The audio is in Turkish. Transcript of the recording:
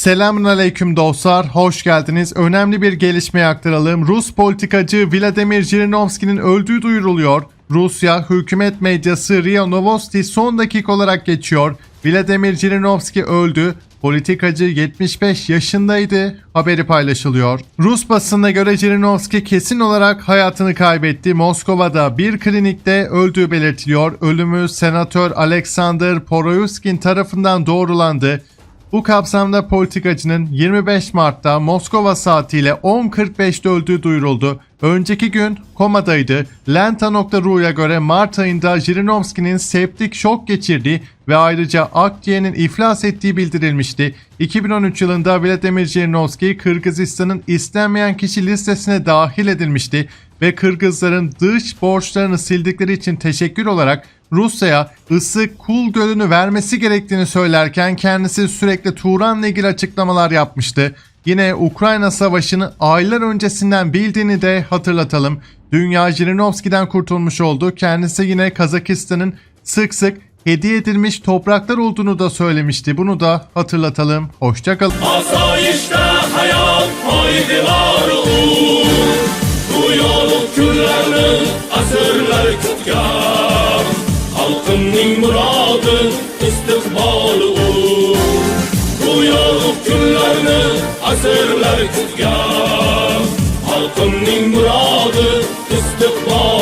Selamun aleyküm dostlar, hoş geldiniz. Önemli bir gelişmeye aktaralım. Rus politikacı Vladimir Jirinovski'nin öldüğü duyuruluyor. Rusya hükümet medyası RIA Novosti son dakika olarak geçiyor. Vladimir Jirinovski öldü. Politikacı 75 yaşındaydı. Haberi paylaşılıyor. Rus basınına göre Jirinovski kesin olarak hayatını kaybetti. Moskova'da bir klinikte öldüğü belirtiliyor. Ölümü senatör Alexander Poroyuskin tarafından doğrulandı. Bu kapsamda politikacının 25 Mart'ta Moskova saatiyle 10.45'te öldüğü duyuruldu. Önceki gün komadaydı. Lenta.ru'ya göre Mart ayında Jirinovski'nin septik şok geçirdiği ve ayrıca akciğerinin iflas ettiği bildirilmişti. 2013 yılında Vladimir Jirinovski Kırgızistan'ın istenmeyen kişi listesine dahil edilmişti ve Kırgızların dış borçlarını sildikleri için teşekkür olarak Rusya'ya ısı Kul Gölü'nü vermesi gerektiğini söylerken kendisi sürekli Turan'la ilgili açıklamalar yapmıştı. Yine Ukrayna Savaşı'nı aylar öncesinden bildiğini de hatırlatalım. Dünya Jirinovski'den kurtulmuş oldu. Kendisi yine Kazakistan'ın sık sık hediye edilmiş topraklar olduğunu da söylemişti. Bunu da hatırlatalım. Hoşçakalın. Asayişte hayat faydalar olur Bu asırlar tutgan Halkının muradı hükümlerini asırlar kutgan Halkımning muradı istikbal